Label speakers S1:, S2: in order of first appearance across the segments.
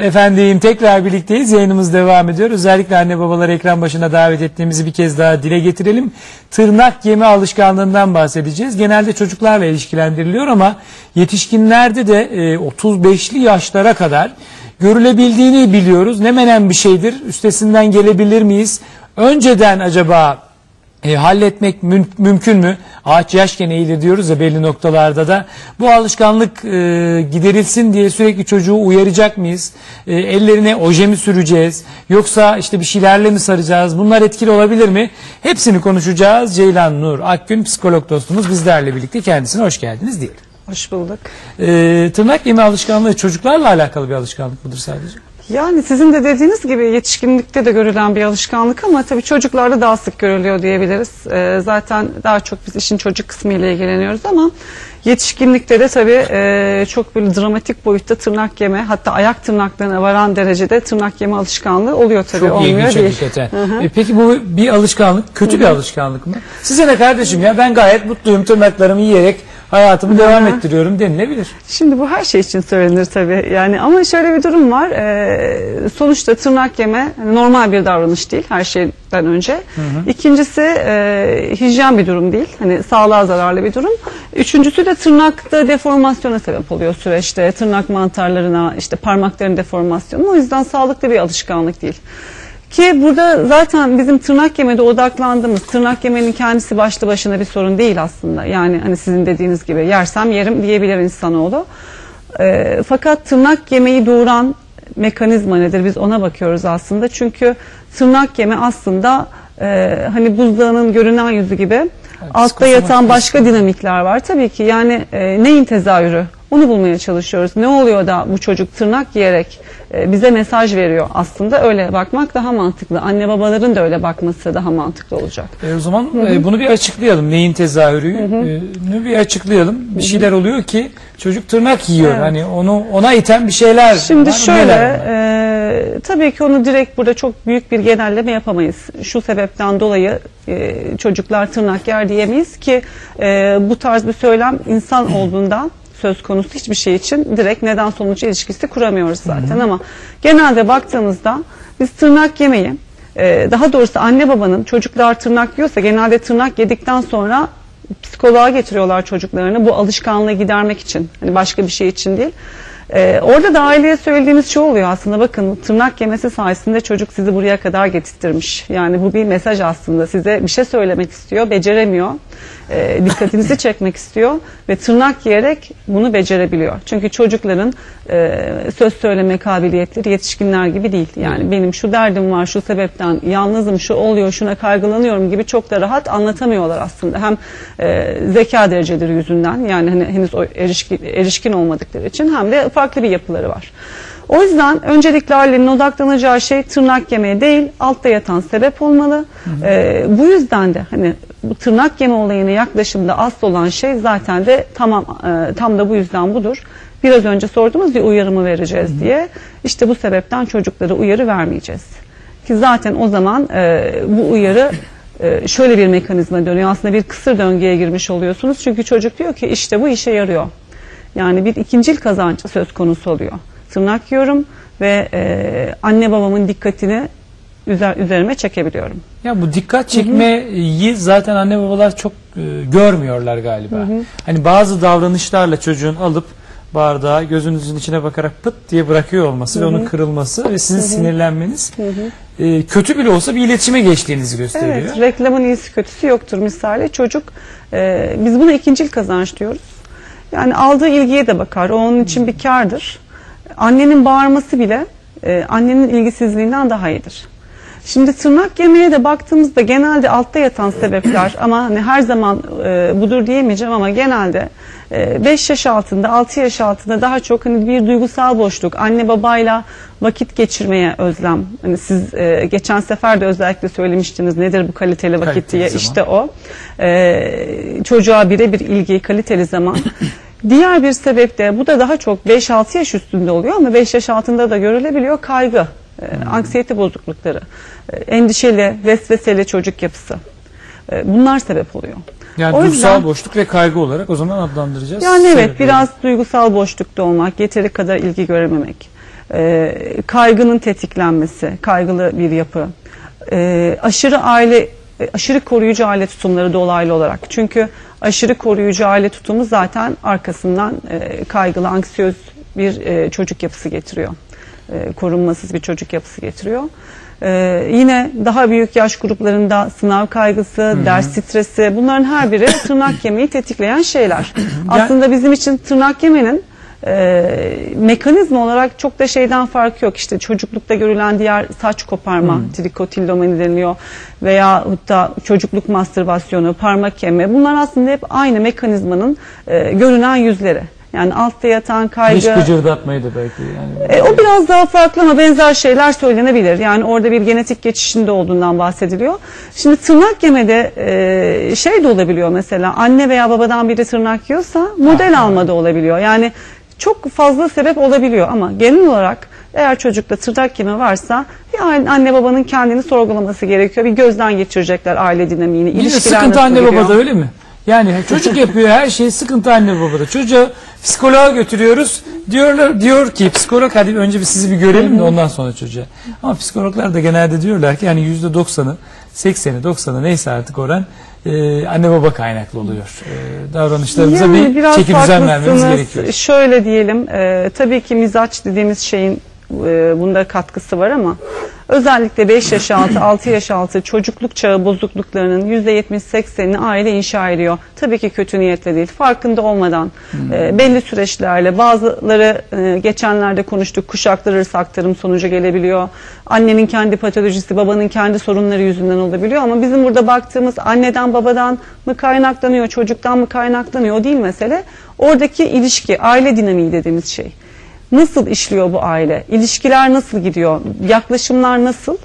S1: Efendim tekrar birlikteyiz. Yayınımız devam ediyor. Özellikle anne babaları ekran başına davet ettiğimizi bir kez daha dile getirelim. Tırnak yeme alışkanlığından bahsedeceğiz. Genelde çocuklarla ilişkilendiriliyor ama yetişkinlerde de e, 35'li yaşlara kadar görülebildiğini biliyoruz. Ne menen bir şeydir. Üstesinden gelebilir miyiz? Önceden acaba e, halletmek müm- mümkün mü? Ağaç yaşken eğilir diyoruz ya belli noktalarda da. Bu alışkanlık e, giderilsin diye sürekli çocuğu uyaracak mıyız? E, ellerine oje mi süreceğiz? Yoksa işte bir şeylerle mi saracağız? Bunlar etkili olabilir mi? Hepsini konuşacağız. Ceylan Nur Akgün psikolog dostumuz bizlerle birlikte kendisine hoş geldiniz diyelim.
S2: Hoş bulduk.
S1: E, tırnak yeme alışkanlığı çocuklarla alakalı bir alışkanlık mıdır sadece?
S2: Yani sizin de dediğiniz gibi yetişkinlikte de görülen bir alışkanlık ama tabii çocuklarda daha sık görülüyor diyebiliriz. Ee, zaten daha çok biz işin çocuk kısmı ile ilgileniyoruz ama yetişkinlikte de tabii e, çok böyle dramatik boyutta tırnak yeme hatta ayak tırnaklarına varan derecede tırnak yeme alışkanlığı oluyor tabii.
S1: Çok
S2: olmuyor
S1: ilginç
S2: değil.
S1: hakikaten. E, peki bu bir alışkanlık, kötü bir alışkanlık mı? Size ne kardeşim ya ben gayet mutluyum tırnaklarımı yiyerek hayatımı devam ettiriyorum denilebilir.
S2: Şimdi bu her şey için söylenir tabii. Yani ama şöyle bir durum var. Ee, sonuçta tırnak yeme normal bir davranış değil her şeyden önce. İkincisi e, hijyen bir durum değil. Hani sağlığa zararlı bir durum. Üçüncüsü de tırnakta deformasyona sebep oluyor süreçte. Tırnak mantarlarına, işte parmakların deformasyonu. O yüzden sağlıklı bir alışkanlık değil. Ki burada zaten bizim tırnak yemede odaklandığımız tırnak yemenin kendisi başlı başına bir sorun değil aslında. Yani hani sizin dediğiniz gibi yersem yerim diyebilir insanoğlu. Ee, fakat tırnak yemeyi doğuran mekanizma nedir biz ona bakıyoruz aslında. Çünkü tırnak yeme aslında e, hani buzdağının görünen yüzü gibi altta
S1: kıskamak
S2: yatan başka dinamikler var. Tabii ki yani e, neyin tezahürü onu bulmaya çalışıyoruz. Ne oluyor da bu çocuk tırnak yiyerek e, bize mesaj veriyor aslında öyle bakmak daha mantıklı. Anne babaların da öyle bakması daha mantıklı olacak.
S1: E, o zaman e, bunu bir açıklayalım. Neyin tezahürü? bir açıklayalım. Bir şeyler oluyor ki çocuk tırnak yiyor.
S2: Evet.
S1: Hani onu ona iten bir şeyler
S2: Şimdi
S1: var.
S2: şöyle e, tabii ki onu direkt burada çok büyük bir genelleme yapamayız. Şu sebepten dolayı e, çocuklar tırnak yer diyemeyiz ki e, bu tarz bir söylem insan olduğundan söz konusu hiçbir şey için direkt neden sonuç ilişkisi kuramıyoruz zaten ama genelde baktığımızda biz tırnak yemeyi e, daha doğrusu anne babanın çocuklar tırnak yiyorsa genelde tırnak yedikten sonra psikoloğa getiriyorlar çocuklarını bu alışkanlığı gidermek için. Hani başka bir şey için değil. Ee, orada da aileye söylediğimiz şey oluyor aslında bakın tırnak yemesi sayesinde çocuk sizi buraya kadar getirttirmiş. Yani bu bir mesaj aslında size bir şey söylemek istiyor beceremiyor. Ee, dikkatinizi çekmek istiyor ve tırnak yiyerek bunu becerebiliyor. Çünkü çocukların e, söz söyleme kabiliyetleri yetişkinler gibi değil. Yani benim şu derdim var şu sebepten yalnızım şu oluyor şuna kaygılanıyorum gibi çok da rahat anlatamıyorlar aslında. Hem e, zeka dereceleri yüzünden yani hani henüz erişkin, erişkin olmadıkları için hem de farklı bir yapıları var. O yüzden öncelikle ailenin odaklanacağı şey tırnak yemeye değil altta yatan sebep olmalı. E, bu yüzden de hani bu tırnak yeme olayına yaklaşımda asıl olan şey zaten de tamam e, tam da bu yüzden budur. Biraz önce sorduğumuz bir uyarımı vereceğiz diye. İşte bu sebepten çocuklara uyarı vermeyeceğiz. Ki zaten o zaman e, bu uyarı e, şöyle bir mekanizma dönüyor. Aslında bir kısır döngüye girmiş oluyorsunuz. Çünkü çocuk diyor ki işte bu işe yarıyor. Yani bir ikincil kazancı söz konusu oluyor. Tırnak yiyorum ve e, anne babamın dikkatini üzer, üzerime çekebiliyorum.
S1: Ya bu dikkat çekmeyi zaten anne babalar çok e, görmüyorlar galiba. Hani bazı davranışlarla çocuğun alıp bardağı gözünüzün içine bakarak pıt diye bırakıyor olması ve onun kırılması ve sizin sinirlenmeniz e, kötü bile olsa bir iletişime geçtiğinizi gösteriyor.
S2: Evet, reklamın iyisi kötüsü yoktur misali. Çocuk, e, biz buna ikincil kazanç diyoruz. Yani aldığı ilgiye de bakar. O onun için bir kardır. Annenin bağırması bile e, annenin ilgisizliğinden daha iyidir. Şimdi tırnak yemeye de baktığımızda genelde altta yatan sebepler ama hani her zaman e, budur diyemeyeceğim ama genelde 5 yaş altında 6 yaş altında daha çok hani bir duygusal boşluk anne babayla vakit geçirmeye özlem. Hani siz e, geçen sefer de özellikle söylemiştiniz nedir bu kaliteli vakit
S1: Kaliteli
S2: diye.
S1: zaman.
S2: işte o. E, çocuğa birebir ilgi kaliteli zaman. Diğer bir sebep de bu da daha çok 5-6 yaş üstünde oluyor ama 5 yaş altında da görülebiliyor kaygı e, anksiyete bozuklukları e, endişeli vesveseli çocuk yapısı E, bunlar sebep oluyor.
S1: Yani
S2: O
S1: duygusal
S2: yüzden-
S1: boşluk ve kaygı olarak o zaman adlandıracağız.
S2: Yani evet
S1: sebepleri.
S2: biraz duygusal boşlukta olmak, yeteri kadar ilgi görememek. e, kaygının tetiklenmesi, kaygılı bir yapı, e, aşırı aile, aşırı koruyucu aile tutumları dolaylı olarak. Çünkü aşırı koruyucu aile tutumu zaten arkasından e, kaygılı, anksiyöz bir e, çocuk yapısı getiriyor. E, korunmasız bir çocuk yapısı getiriyor. E, yine daha büyük yaş gruplarında sınav kaygısı, ders stresi bunların her biri tırnak yemeyi tetikleyen şeyler. Aslında bizim için tırnak yemenin e, mekanizma olarak çok da şeyden farkı yok. İşte çocuklukta görülen diğer saç koparma, trikotillomani deniliyor veya da çocukluk mastürbasyonu, parmak yeme bunlar aslında hep aynı mekanizmanın e, görünen yüzleri. Yani altta yatan
S1: Diş
S2: kaygı,
S1: gıcırdatmayı da belki yani.
S2: e, o biraz daha farklı ama benzer şeyler söylenebilir. Yani orada bir genetik geçişinde olduğundan bahsediliyor. Şimdi tırnak yemede e, şey de olabiliyor mesela anne veya babadan biri tırnak yiyorsa model alma da olabiliyor. Yani çok fazla sebep olabiliyor ama genel olarak eğer çocukta tırnak yeme varsa bir anne babanın kendini sorgulaması gerekiyor. Bir gözden geçirecekler aile dinamiğini. İlişkiler
S1: sıkıntı anne
S2: gidiyor?
S1: babada öyle mi? Yani çocuk yapıyor her şey sıkıntı anne babada. Çocuğu psikoloğa götürüyoruz. Diyorlar diyor ki psikolog hadi önce bir sizi bir görelim de ondan sonra çocuğa. Ama psikologlar da genelde diyorlar ki yani yüzde doksanı, sekseni, doksanı neyse artık oran e, anne baba kaynaklı oluyor. E, davranışlarımıza
S2: Yani
S1: bir
S2: biraz
S1: çeki düzen vermemiz gerekiyor.
S2: Şöyle diyelim, e, tabii ki mizaç dediğimiz şeyin e, bunda katkısı var ama özellikle 5 yaş altı, 6 yaş altı çocukluk çağı bozukluklarının %70-80'ini aile inşa ediyor. Tabii ki kötü niyetle değil, farkında olmadan e, belli süreçlerle bazıları e, geçenlerde konuştuk kuşaklar arası aktarım sonucu gelebiliyor. Annenin kendi patolojisi, babanın kendi sorunları yüzünden olabiliyor ama bizim burada baktığımız anneden babadan mı kaynaklanıyor, çocuktan mı kaynaklanıyor o değil mesele. Oradaki ilişki, aile dinamiği dediğimiz şey. Nasıl işliyor bu aile? İlişkiler nasıl gidiyor? Yaklaşımlar nasıl?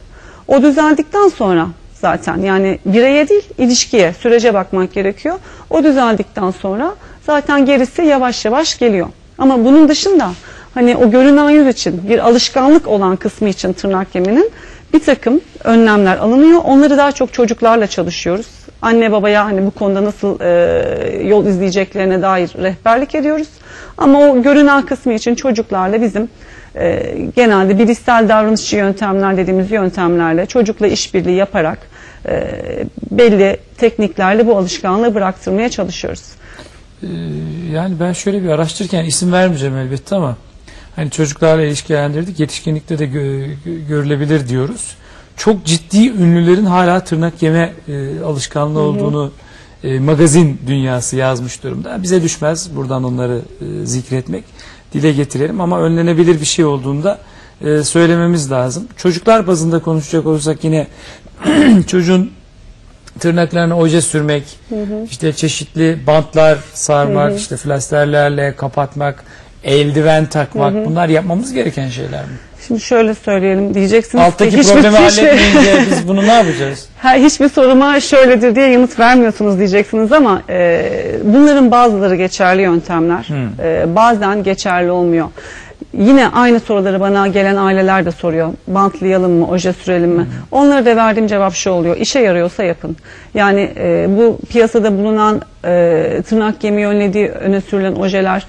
S2: O düzeldikten sonra zaten yani bireye değil ilişkiye, sürece bakmak gerekiyor. O düzeldikten sonra zaten gerisi yavaş yavaş geliyor. Ama bunun dışında hani o görünen yüz için bir alışkanlık olan kısmı için tırnak yemenin bir takım önlemler alınıyor. Onları daha çok çocuklarla çalışıyoruz. Anne babaya hani bu konuda nasıl e, yol izleyeceklerine dair rehberlik ediyoruz. Ama o görünen kısmı için çocuklarla bizim e, genelde bilişsel davranışçı yöntemler dediğimiz yöntemlerle çocukla işbirliği yaparak e, belli tekniklerle bu alışkanlığı bıraktırmaya çalışıyoruz.
S1: Ee, yani ben şöyle bir araştırırken isim vermeyeceğim elbette ama hani çocuklarla ilişkilendirdik yetişkinlikte de gö- görülebilir diyoruz. Çok ciddi ünlülerin hala tırnak yeme e, alışkanlığı olduğunu e, magazin dünyası yazmış durumda. Bize düşmez buradan onları e, zikretmek, dile getirelim ama önlenebilir bir şey olduğunda e, söylememiz lazım. Çocuklar bazında konuşacak olursak yine çocuğun tırnaklarına oje sürmek, işte çeşitli bantlar sarmak, işte flasterlerle kapatmak, eldiven takmak bunlar yapmamız gereken şeyler mi?
S2: Şimdi şöyle söyleyelim diyeceksiniz
S1: Alttaki
S2: ki hiçbir
S1: problemi
S2: kişi-
S1: halletmeyince biz bunu ne yapacağız?
S2: Ha, hiçbir soruma şöyledir diye yanıt vermiyorsunuz diyeceksiniz ama e, bunların bazıları geçerli yöntemler. E, bazen geçerli olmuyor. Yine aynı soruları bana gelen aileler de soruyor. Bantlayalım mı, oje sürelim mi? Onlara da verdiğim cevap şu oluyor. İşe yarıyorsa yapın. Yani e, bu piyasada bulunan e, tırnak yemi önlediği öne sürülen ojeler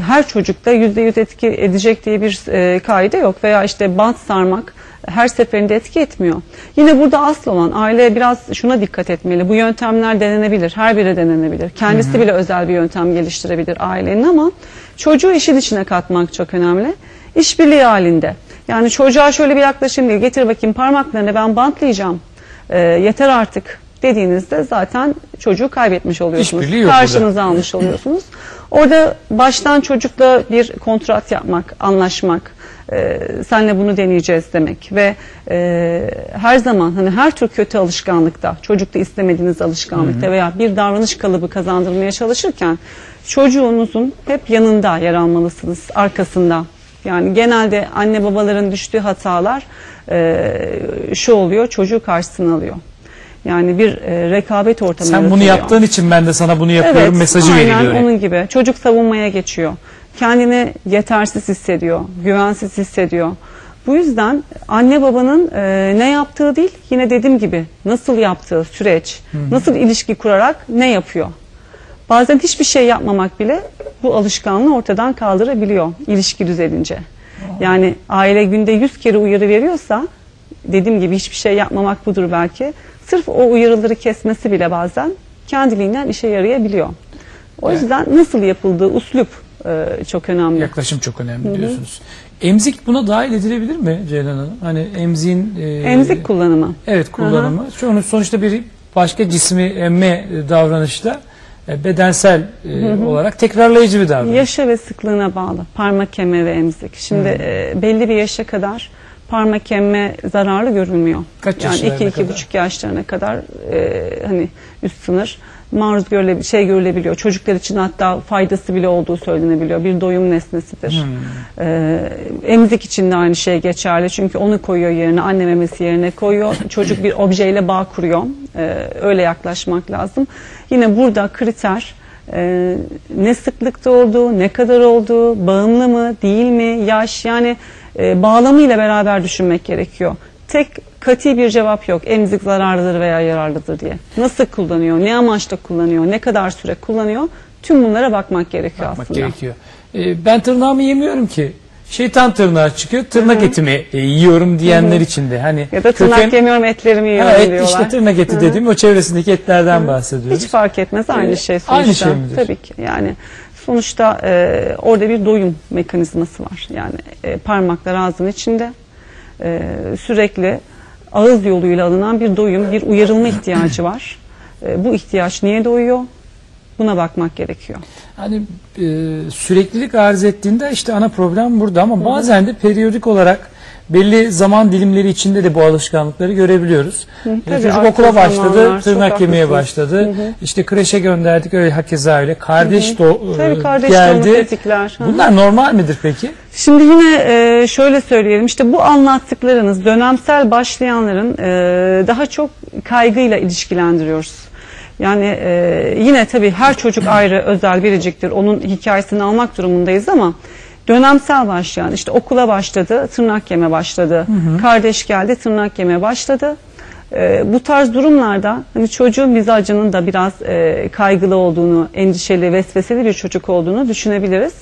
S2: her çocukta yüzde yüz etki edecek diye bir e, kaide yok. Veya işte bant sarmak her seferinde etki etmiyor. Yine burada asıl olan aile biraz şuna dikkat etmeli. Bu yöntemler denenebilir. Her biri denenebilir. Kendisi bile özel bir yöntem geliştirebilir ailenin ama çocuğu işin içine katmak çok önemli. İşbirliği halinde. Yani çocuğa şöyle bir yaklaşım değil. Getir bakayım parmaklarını ben bantlayacağım. Ee, yeter artık dediğinizde zaten çocuğu kaybetmiş oluyorsunuz.
S1: Yok burada.
S2: Karşınıza almış oluyorsunuz. Orada baştan çocukla bir kontrat yapmak, anlaşmak, e, senle bunu deneyeceğiz demek ve e, her zaman hani her tür kötü alışkanlıkta, çocukta istemediğiniz alışkanlıkta veya bir davranış kalıbı kazandırmaya çalışırken çocuğunuzun hep yanında yer almalısınız, arkasında. Yani genelde anne babaların düştüğü hatalar e, şu oluyor, çocuğu karşısına alıyor. Yani bir e, rekabet ortamı
S1: Sen bunu
S2: yaratılıyor.
S1: yaptığın için ben de sana bunu yapıyorum
S2: Evet,
S1: mesajı
S2: aynen
S1: veriliyor.
S2: onun gibi. Çocuk savunmaya geçiyor. Kendini yetersiz hissediyor, güvensiz hissediyor. Bu yüzden anne babanın e, ne yaptığı değil, yine dediğim gibi nasıl yaptığı süreç, nasıl ilişki kurarak ne yapıyor. Bazen hiçbir şey yapmamak bile bu alışkanlığı ortadan kaldırabiliyor ilişki düzelince. Yani aile günde 100 kere uyarı veriyorsa dediğim gibi hiçbir şey yapmamak budur belki. Sırf o uyarıları kesmesi bile bazen kendiliğinden işe yarayabiliyor. O
S1: Evet.
S2: yüzden nasıl yapıldığı uslup e, çok önemli.
S1: Yaklaşım çok önemli diyorsunuz. Emzik buna dahil edilebilir mi Ceylan Hanım? Hani emziğin... e,
S2: Emzik kullanımı.
S1: Evet kullanımı. Sonra sonuçta bir başka cismi emme davranışta e, bedensel e, olarak tekrarlayıcı bir davranış.
S2: Yaşa ve sıklığına bağlı. Parmak emme ve emzik. Şimdi e, belli bir yaşa kadar parmak emme zararlı görülmüyor.
S1: Kaç
S2: yani
S1: yaşlarına
S2: 2 iki,
S1: kadar?
S2: buçuk yaşlarına kadar e, hani üst sınır maruz görülebilir, şey görülebiliyor. Çocuklar için hatta faydası bile olduğu söylenebiliyor. Bir doyum nesnesidir. E, emzik için de aynı şey geçerli. Çünkü onu koyuyor yerine, anne memesi yerine koyuyor. Çocuk bir objeyle bağ kuruyor. E, öyle yaklaşmak lazım. Yine burada kriter e, ne sıklıkta olduğu, ne kadar olduğu, bağımlı mı, değil mi, yaş yani e, bağlamıyla beraber düşünmek gerekiyor. Tek kati bir cevap yok. Emzik zararlıdır veya yararlıdır diye. Nasıl kullanıyor, ne amaçla kullanıyor, ne kadar süre kullanıyor? Tüm bunlara bakmak gerekiyor
S1: Bakmak
S2: aslında.
S1: gerekiyor. E, ben tırnağımı yemiyorum ki. Şeytan tırnağı çıkıyor. Tırnak etimi e, yiyorum diyenler için de. Hani
S2: Ya da tırnak
S1: köken-
S2: yemiyorum etlerimi yiyorum
S1: Ha, et,
S2: diyorlar.
S1: işte tırnak eti dediğim o çevresindeki etlerden bahsediyoruz.
S2: Hiç fark etmez aynı
S1: Ee,
S2: şey sonuçta.
S1: aynı şey midir?
S2: Tabii ki yani sonuçta e, orada bir doyum mekanizması var. Yani e, parmaklar ağzın içinde e, sürekli ağız yoluyla alınan bir doyum, bir uyarılma ihtiyacı var. E, bu ihtiyaç niye doğuyor? Buna bakmak gerekiyor.
S1: Hani e, süreklilik arz ettiğinde işte ana problem burada ama bazen de periyodik olarak belli zaman dilimleri içinde de bu alışkanlıkları görebiliyoruz. E,
S2: tabii,
S1: çocuk okula başladı,
S2: zamanlar,
S1: tırnak yemeye başladı. İşte kreşe gönderdik öyle hakeza öyle. Kardeş do-
S2: Tabii
S1: e,
S2: kardeş
S1: geldi.
S2: tetikler. Hı hı.
S1: Bunlar normal midir peki?
S2: Şimdi yine e, şöyle söyleyelim işte bu anlattıklarınız dönemsel başlayanların e, daha çok kaygıyla ilişkilendiriyoruz. Yani e, yine tabii her çocuk ayrı özel biriciktir. Onun hikayesini almak durumundayız ama dönemsel başlayan işte okula başladı, tırnak yeme başladı. Kardeş geldi, tırnak yeme başladı. E, bu tarz durumlarda hani çocuğun mizacının da biraz e, kaygılı olduğunu, endişeli, vesveseli bir çocuk olduğunu düşünebiliriz.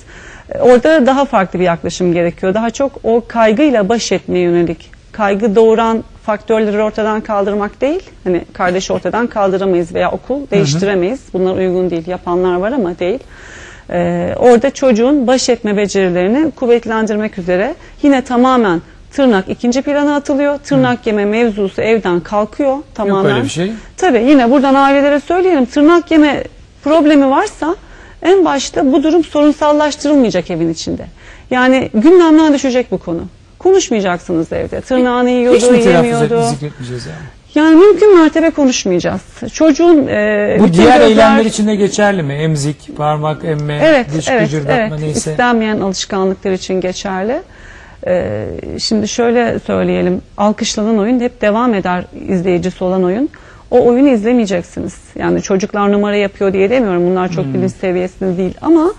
S2: E, Orada daha farklı bir yaklaşım gerekiyor. Daha çok o kaygıyla baş etmeye yönelik. Kaygı doğuran faktörleri ortadan kaldırmak değil. Hani kardeşi ortadan kaldıramayız veya okul değiştiremeyiz. Bunlar uygun değil. Yapanlar var ama değil. Ee, orada çocuğun baş etme becerilerini kuvvetlendirmek üzere yine tamamen tırnak ikinci plana atılıyor. Tırnak yeme mevzusu evden kalkıyor tamamen.
S1: öyle bir şey.
S2: Tabii yine buradan ailelere söyleyelim. Tırnak yeme problemi varsa en başta bu durum sorunsallaştırılmayacak evin içinde. Yani gündemden düşecek bu konu. Konuşmayacaksınız evde. Tırnağını
S1: Hiç
S2: yiyordu,
S1: mi telaffuz
S2: yemiyordu.
S1: et, zikretmeyeceğiz yani?
S2: Yani mümkün mertebe konuşmayacağız. Çocuğun e,
S1: Bu
S2: bütün
S1: diğer
S2: gözler-
S1: eylemler için de geçerli mi? Emzik, parmak emme,
S2: Evet,
S1: diş
S2: evet,
S1: gıcırdatma
S2: evet.
S1: neyse.
S2: İstenmeyen alışkanlıklar için geçerli. Ee, şimdi şöyle söyleyelim. Alkışlanan oyun hep devam eder izleyicisi olan oyun. O oyunu izlemeyeceksiniz. Yani çocuklar numara yapıyor diye demiyorum. Bunlar çok bilinç seviyesinde değil ama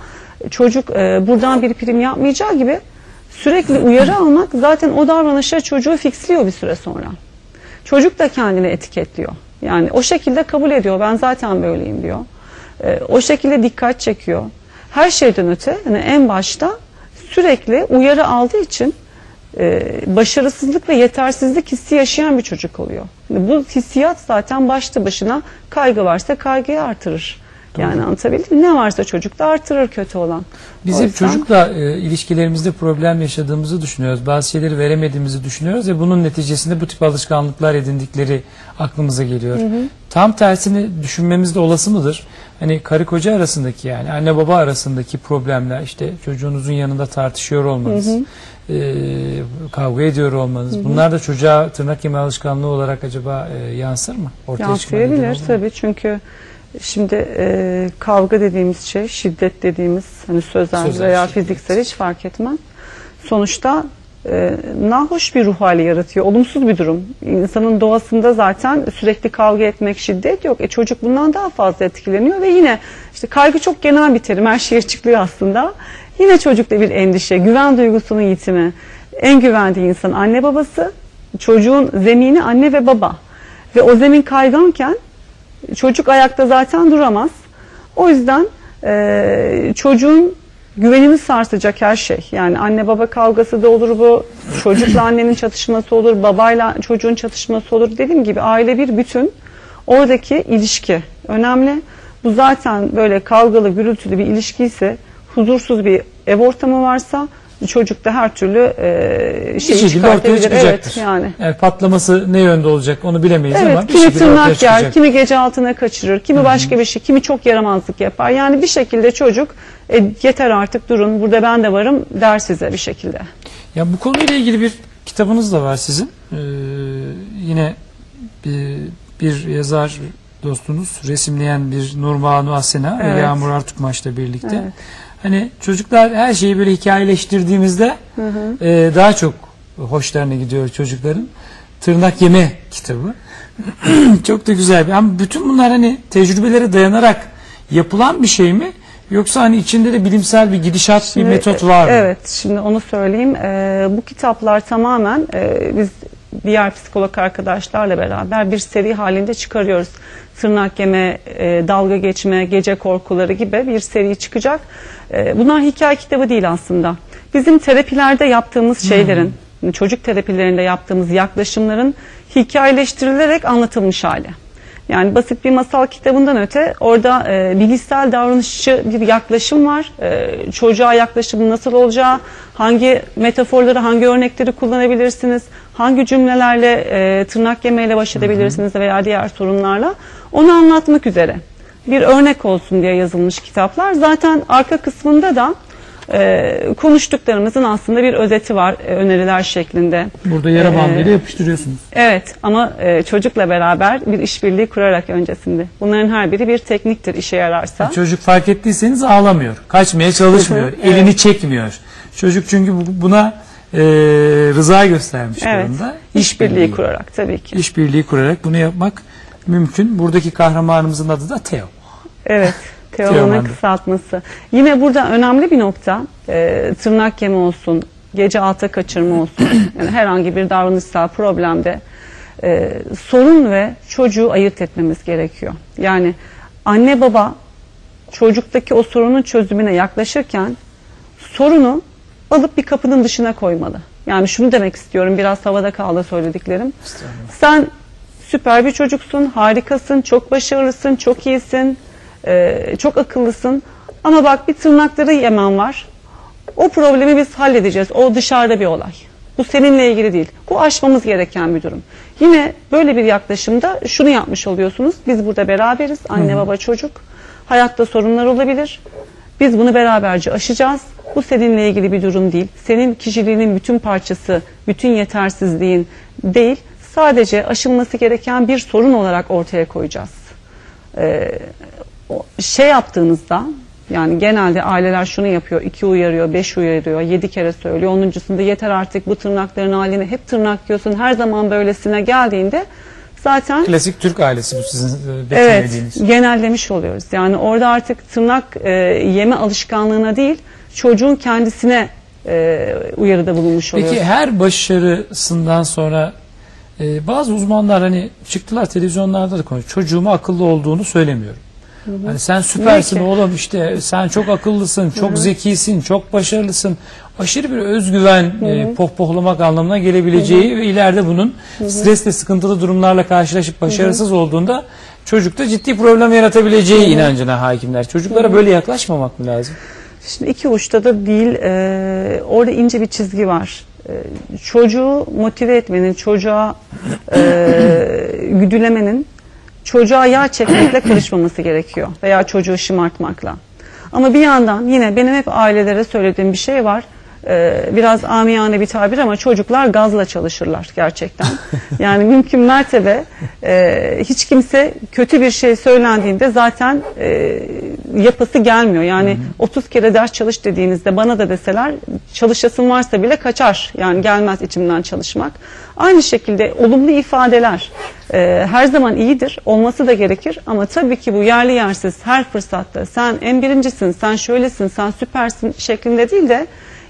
S2: çocuk e, buradan bir prim yapmayacağı gibi sürekli uyarı almak zaten o davranışa çocuğu fixliyor bir süre sonra. Çocuk da kendini etiketliyor. Yani o şekilde kabul ediyor. Ben zaten böyleyim diyor. Ee, o şekilde dikkat çekiyor. Her şeyden öte hani en başta sürekli uyarı aldığı için e, başarısızlık ve yetersizlik hissi yaşayan bir çocuk oluyor. Yani bu hissiyat zaten başta başına kaygı varsa kaygıyı artırır. Yani anlatabildim mi? Ne varsa çocukta artırır kötü olan.
S1: Biz hep
S2: yüzden-
S1: çocukla e, ilişkilerimizde problem yaşadığımızı düşünüyoruz. Bazı şeyleri veremediğimizi düşünüyoruz ve bunun neticesinde bu tip alışkanlıklar edindikleri aklımıza geliyor. Tam tersini düşünmemiz de olası mıdır? Hani karı koca arasındaki yani anne baba arasındaki problemler işte çocuğunuzun yanında tartışıyor olmanız, e, kavga ediyor olmanız. Bunlar da çocuğa tırnak yeme alışkanlığı olarak acaba e, yansır mı? Ortaya
S2: Yansıyabilir tabii çünkü şimdi e, kavga dediğimiz şey şiddet dediğimiz hani sözel,
S1: Sözel
S2: veya
S1: şiddet.
S2: fiziksel hiç fark etmez. Sonuçta e, nahoş bir ruh hali yaratıyor. Olumsuz bir durum. İnsanın doğasında zaten sürekli kavga etmek, şiddet yok. E, çocuk bundan daha fazla etkileniyor ve yine işte kaygı çok genel bir terim. Her şey açıklıyor aslında. Yine çocukta bir endişe, güven duygusunun yitimi. En güvendiği insan anne babası. Çocuğun zemini anne ve baba. Ve o zemin kayganken çocuk ayakta zaten duramaz. O yüzden e, çocuğun güvenini sarsacak her şey. Yani anne baba kavgası da olur bu. Çocukla annenin çatışması olur. Babayla çocuğun çatışması olur. Dediğim gibi aile bir bütün. Oradaki ilişki önemli. Bu zaten böyle kavgalı, gürültülü bir ilişki ise huzursuz bir ev ortamı varsa çocuk da her türlü e,
S1: Bir
S2: şeyi
S1: şekilde ortaya
S2: çıkartabilir.
S1: çıkacaktır.
S2: Evet yani.
S1: Yani patlaması ne yönde olacak onu bilemeyiz ama
S2: Evet,
S1: bir
S2: kimi tırnak yer, kimi gece altına kaçırır, kimi başka bir şey, kimi çok yaramazlık yapar. Yani bir şekilde çocuk e, yeter artık durun, burada ben de varım der size bir şekilde.
S1: Ya bu konuyla ilgili bir kitabınız da var sizin. Ee, yine bir, bir yazar dostunuz resimleyen bir Nurbanu Asena ve
S2: Evet.
S1: Yağmur Artukmaş'la birlikte.
S2: Evet.
S1: Hani çocuklar her şeyi böyle hikayeleştirdiğimizde e, daha çok hoşlarına gidiyor çocukların. Tırnak yeme kitabı. çok da güzel. bir- Ama bütün bunlar hani tecrübelere dayanarak yapılan bir şey mi? Yoksa hani içinde de bilimsel bir gidişat, bir
S2: Şimdi,
S1: metot var mı?
S2: Evet, şimdi onu söyleyeyim. Ee, bu kitaplar tamamen e, biz diğer psikolog arkadaşlarla beraber bir seri halinde çıkarıyoruz. Tırnak yeme, e, dalga geçme, gece korkuları gibi bir seri çıkacak. E, bunlar hikaye kitabı değil aslında. Bizim terapilerde yaptığımız şeylerin, çocuk terapilerinde yaptığımız yaklaşımların hikayeleştirilerek anlatılmış hali. Yani basit bir masal kitabından öte orada e, bilişsel davranışçı bir yaklaşım var. E, çocuğa yaklaşım nasıl olacağı, hangi metaforları, hangi örnekleri kullanabilirsiniz, hangi cümlelerle e, tırnak yemeyle baş edebilirsiniz veya diğer sorunlarla onu anlatmak üzere. Bir örnek olsun diye yazılmış kitaplar. Zaten arka kısmında da e, konuştuklarımızın aslında bir özeti var e, öneriler şeklinde.
S1: Burada yara
S2: Ee,
S1: bandıyla yapıştırıyorsunuz.
S2: Evet ama e, çocukla beraber bir işbirliği kurarak öncesinde. Bunların her biri bir tekniktir işe yararsa.
S1: Çocuk fark ettiyseniz ağlamıyor. Kaçmaya çalışmıyor.
S2: Hı,
S1: Elini
S2: evet.
S1: çekmiyor. Çocuk çünkü bu- buna e, rıza göstermiş
S2: Evet.
S1: durumda.
S2: İşbirliği kurarak tabii ki.
S1: İşbirliği kurarak bunu yapmak mümkün. Buradaki kahramanımızın adı da Teo.
S2: Evet. Teoman'ın kısaltması. Yine burada önemli bir nokta e, tırnak yeme olsun, gece alta kaçırma olsun. yani herhangi bir davranışsal problemde e, sorun ve çocuğu ayırt etmemiz gerekiyor. Yani anne baba çocuktaki o sorunun çözümüne yaklaşırken sorunu alıp bir kapının dışına koymalı. Yani şunu demek istiyorum biraz havada kaldı söylediklerim. Sen süper bir çocuksun, harikasın, çok başarılısın, çok iyisin, e, çok akıllısın. Ama bak bir tırnakları yemen var. O problemi biz halledeceğiz. O dışarıda bir olay. Bu seninle ilgili değil. Bu aşmamız gereken bir durum. Yine böyle bir yaklaşımda şunu yapmış oluyorsunuz. Biz burada beraberiz. Anne, baba, çocuk. Hayatta sorunlar olabilir. Biz bunu beraberce aşacağız. Bu seninle ilgili bir durum değil. Senin kişiliğinin bütün parçası, bütün yetersizliğin değil. Sadece aşılması gereken bir sorun olarak ortaya koyacağız. Ee, şey yaptığınızda yani genelde aileler şunu yapıyor. iki uyarıyor, beş uyarıyor, yedi kere söylüyor. Onuncusunda yeter artık bu tırnakların halini hep tırnak yiyorsun. Her zaman böylesine geldiğinde zaten
S1: Klasik Türk ailesi bu sizin e,
S2: Evet,
S1: betimlediğiniz.
S2: genellemiş oluyoruz. Yani orada artık tırnak e, yeme alışkanlığına değil, çocuğun kendisine e, uyarıda bulunmuş oluyoruz.
S1: Peki her başarısından sonra e, bazı uzmanlar hani çıktılar televizyonlarda da konuşuyor. Çocuğuma akıllı olduğunu söylemiyorum. Hani sen süpersin oğlum işte sen çok akıllısın, çok zekisin, çok başarılısın. Aşırı bir özgüven e, pohpohlamak anlamına gelebileceği ve ileride bunun stresle sıkıntılı durumlarla karşılaşıp başarısız olduğunda çocukta ciddi problem yaratabileceği inancına hakimler. Çocuklara böyle yaklaşmamak mı lazım?
S2: Şimdi iki uçta da değil, e, orada ince bir çizgi var. E, çocuğu motive etmenin, çocuğa e, güdülemenin, çocuğa yağ çekmekle karışmaması gerekiyor veya çocuğu şımartmakla. Ama bir yandan yine benim hep ailelere söylediğim bir şey var. E, biraz amiyane bir tabir ama çocuklar gazla çalışırlar gerçekten. Yani mümkün mertebe e, hiç kimse kötü bir şey söylendiğinde zaten e, yapası gelmiyor. Yani 30 kere ders çalış dediğinizde bana da deseler çalışasın varsa bile kaçar. Yani gelmez içimden çalışmak. Aynı şekilde olumlu ifadeler e, her zaman iyidir. Olması da gerekir. Ama tabii ki bu yerli yersiz her fırsatta sen en birincisin, sen şöylesin, sen süpersin şeklinde değil de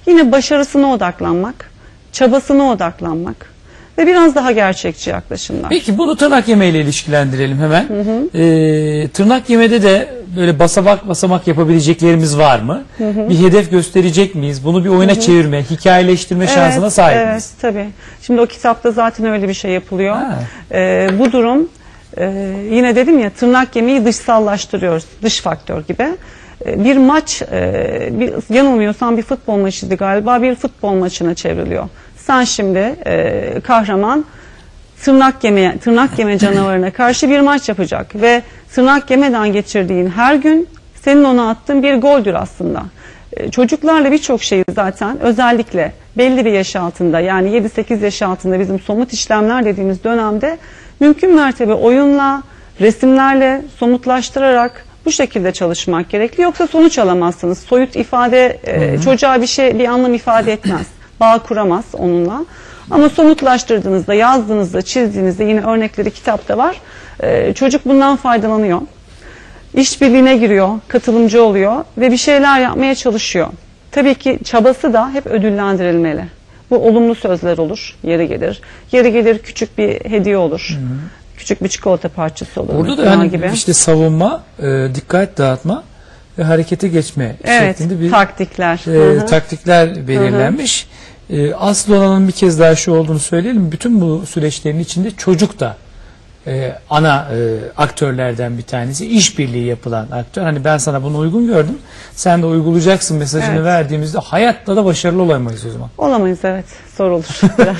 S2: yine başarısına odaklanmak, çabasına odaklanmak ve biraz daha gerçekçi yaklaşımlar.
S1: Peki bunu tırnak yemeğiyle ilişkilendirelim hemen. Ee, tırnak yemede de böyle basamak basamak yapabileceklerimiz var mı? Bir hedef gösterecek miyiz? Bunu bir oyuna çevirme, hikayeleştirme şansına sahip
S2: Evet,
S1: miyiz?
S2: tabii. Şimdi o kitapta zaten öyle bir şey yapılıyor.
S1: Ha.
S2: Ee, bu durum e, yine dedim ya tırnak yemeği dışsallaştırıyoruz. Dış faktör gibi. Ee, bir maç, e, bir, yanılmıyorsam bir futbol maçıydı galiba. Bir futbol maçına çevriliyor. Sen şimdi e, kahraman tırnak yeme tırnak yeme canavarına karşı bir maç yapacak ve tırnak yemeden geçirdiğin her gün senin ona attığın bir goldür aslında. E, Çocuklarla birçok şeyi zaten özellikle belli bir yaş altında yani 7-8 yaş altında bizim somut işlemler dediğimiz dönemde mümkün mertebe oyunla, resimlerle somutlaştırarak bu şekilde çalışmak gerekli. Yoksa sonuç alamazsınız. Soyut ifade e, çocuğa bir şey bir anlam ifade etmez. Bağ kuramaz onunla. Ama somutlaştırdığınızda, yazdığınızda, çizdiğinizde yine örnekleri kitapta var. E, çocuk bundan faydalanıyor. İşbirliğine giriyor, katılımcı oluyor ve bir şeyler yapmaya çalışıyor. Tabii ki çabası da hep ödüllendirilmeli. Bu olumlu sözler olur, yeri gelir. Yeri gelir küçük bir hediye olur. Küçük bir çikolata parçası olur.
S1: Burada da hani
S2: gibi.
S1: işte savunma, e, dikkat dağıtma ve harekete geçme
S2: Evet,
S1: şeklinde bir
S2: taktikler.
S1: e,
S2: Hı hı.
S1: taktikler belirlenmiş. E, asıl olanın bir kez daha şu olduğunu söyleyelim. Bütün bu süreçlerin içinde çocuk da e, ana e, aktörlerden bir tanesi. işbirliği yapılan aktör. Hani ben sana bunu uygun gördüm. Sen de uygulayacaksın mesajını
S2: Evet.
S1: verdiğimizde hayatta da başarılı olamayız o zaman.
S2: Olamayız evet. Zor olur biraz.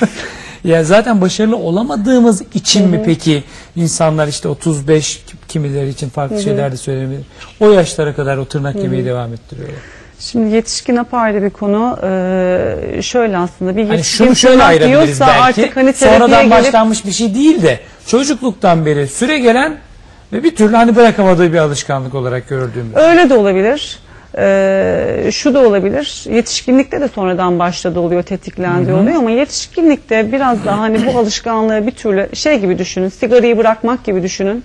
S1: Ya zaten başarılı olamadığımız için mi peki insanlar işte 35 kimileri için farklı şeyler de söylenebilir. O yaşlara kadar o tırnak yemeği devam ettiriyorlar.
S2: Şimdi yetişkin apayrı bir konu. Ee, şöyle aslında bir
S1: Hani
S2: yetişkin
S1: şunu şöyle ayırabiliriz belki.
S2: artık hani
S1: Sonradan
S2: gelip
S1: başlanmış bir şey değil de çocukluktan beri süre gelen ve bir türlü hani bırakamadığı bir alışkanlık olarak gördüğümüz.
S2: Öyle de olabilir. Ee, şu da olabilir. Yetişkinlikte de sonradan başladı oluyor, tetiklendi oluyor ama yetişkinlikte biraz daha hani bu alışkanlığı bir türlü şey gibi düşünün, sigarayı bırakmak gibi düşünün.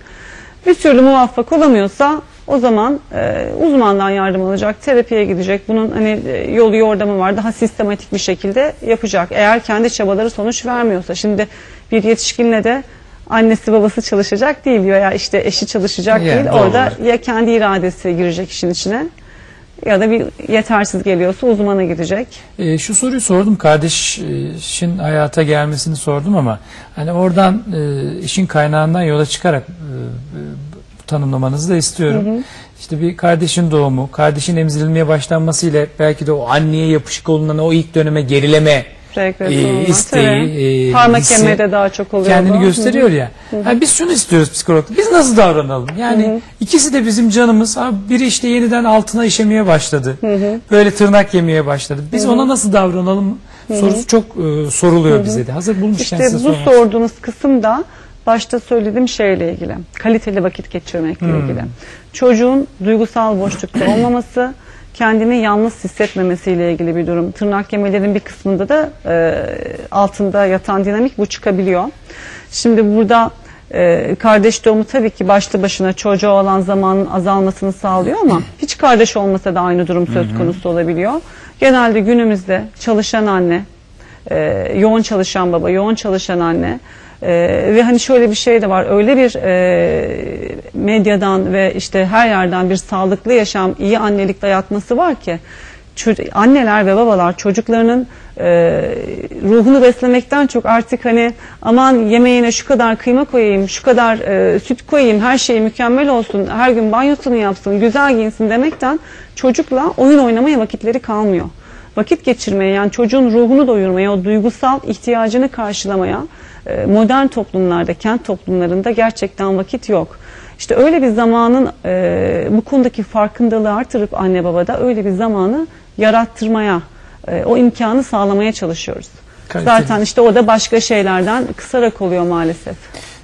S2: Bir türlü muvaffak olamıyorsa o zaman e, uzmandan yardım alacak, terapiye gidecek. Bunun hani e, yolu yordamı var. Daha sistematik bir şekilde yapacak. Eğer kendi çabaları sonuç vermiyorsa. Şimdi bir yetişkinle de annesi babası çalışacak değil ya işte eşi çalışacak
S1: Yani
S2: değil.
S1: doğal
S2: Orada ya kendi iradesi girecek işin içine ya da bir yetersiz geliyorsa uzmana gidecek.
S1: E, şu soruyu sordum kardeşin hayata gelmesini sordum ama hani oradan e, işin kaynağından yola çıkarak e, tanımlamanızı da istiyorum. İşte bir kardeşin doğumu, kardeşin emzirilmeye başlanmasıyla belki de o anneye yapışık olunan o ilk döneme gerileme
S2: Regres
S1: e,
S2: olmaz,
S1: isteği,
S2: tabii.
S1: e,
S2: Parmak yemeye de daha çok oluyor.
S1: kendini
S2: bu.
S1: gösteriyor ya. Yani biz şunu istiyoruz psikologda. Biz nasıl davranalım? Yani ikisi de bizim canımız. Abi biri işte yeniden altına işemeye başladı. Böyle tırnak yemeye başladı. Biz ona nasıl davranalım sorusu çok e, soruluyor bize de. Hazır bulmuşken
S2: İşte
S1: size
S2: bu
S1: sormak
S2: sorduğunuz kısım da başta söylediğim şeyle ilgili. Kaliteli vakit geçirmekle
S1: Hmm.
S2: ilgili. Çocuğun duygusal boşlukta olmaması, kendini yalnız hissetmemesiyle ilgili bir durum. Tırnak yemelerin bir kısmında da e, altında yatan dinamik bu çıkabiliyor. Şimdi burada e, kardeş doğumu tabii ki başlı başına çocuğa olan zamanın azalmasını sağlıyor ama hiç kardeş olmasa da aynı durum söz konusu olabiliyor. Genelde günümüzde çalışan anne, e, yoğun çalışan baba, yoğun çalışan anne e, ve hani şöyle bir şey de var. Öyle bir e, medyadan ve işte her yerden bir sağlıklı yaşam, iyi annelik dayatması var ki anneler ve babalar çocuklarının e, ruhunu beslemekten çok artık hani aman yemeğine şu kadar kıyma koyayım, şu kadar e, süt koyayım, her şey mükemmel olsun, her gün banyosunu yapsın, güzel giyinsin demekten çocukla oyun oynamaya vakitleri kalmıyor. Vakit geçirmeye yani çocuğun ruhunu doyurmaya, o duygusal ihtiyacını karşılamaya modern toplumlarda, kent toplumlarında gerçekten vakit yok. İşte öyle bir zamanın e, bu konudaki farkındalığı artırıp anne babada öyle bir zamanı yarattırmaya, e, o imkanı sağlamaya çalışıyoruz.
S1: Kaliteli.
S2: Zaten işte o da başka şeylerden kısarak oluyor maalesef.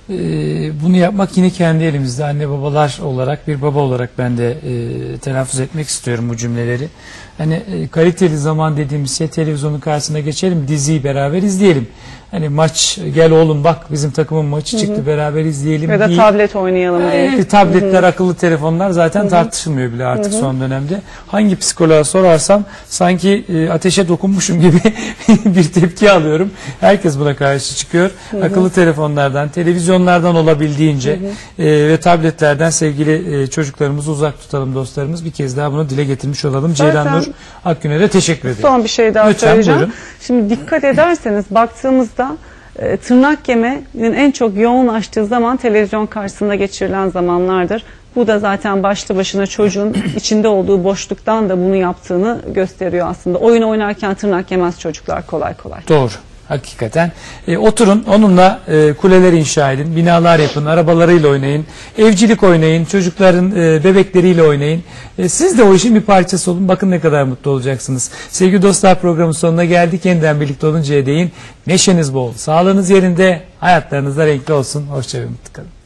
S1: Ee, bunu yapmak yine kendi elimizde. Anne babalar olarak bir baba olarak ben de e, telaffuz etmek istiyorum bu cümleleri. Hani e, kaliteli zaman dediğimiz şey televizyonun karşısına geçelim, diziyi beraber izleyelim. Hani maç gel oğlum bak bizim takımın maçı çıktı beraber izleyelim
S2: Ya da
S1: değil.
S2: tablet oynayalım diye.
S1: E, tabletler, akıllı telefonlar zaten tartışılmıyor bile artık son dönemde. Hangi psikoloğa sorarsam sanki e, ateşe dokunmuşum gibi bir tepki alıyorum. Herkes buna karşı çıkıyor. Akıllı telefonlardan, televizyonlardan olabildiğince e, ve tabletlerden sevgili e, çocuklarımızı uzak tutalım dostlarımız. Bir kez daha bunu dile getirmiş olalım.
S2: Zaten-
S1: Ceylan Nur Akgüner'e de teşekkür ederim.
S2: Son bir şey daha
S1: Lütfen,
S2: söyleyeceğim.
S1: buyurun.
S2: Şimdi dikkat ederseniz baktığımızda e, tırnak yemenin en çok yoğunlaştığı zaman televizyon karşısında geçirilen zamanlardır. Bu da zaten başlı başına çocuğun içinde olduğu boşluktan da bunu yaptığını gösteriyor aslında. Oyun oynarken tırnak yemez çocuklar kolay kolay.
S1: Doğru. Hakikaten. E, oturun onunla e, kuleler inşa edin, binalar yapın, arabalarıyla oynayın, evcilik oynayın, çocukların e, bebekleriyle oynayın. E, siz de o işin bir parçası olun. Bakın ne kadar mutlu olacaksınız. Sevgili dostlar programın sonuna geldik. Yeniden birlikte oluncaya değin. Neşeniz bol, sağlığınız yerinde, hayatlarınızda renkli olsun. Hoşçakalın.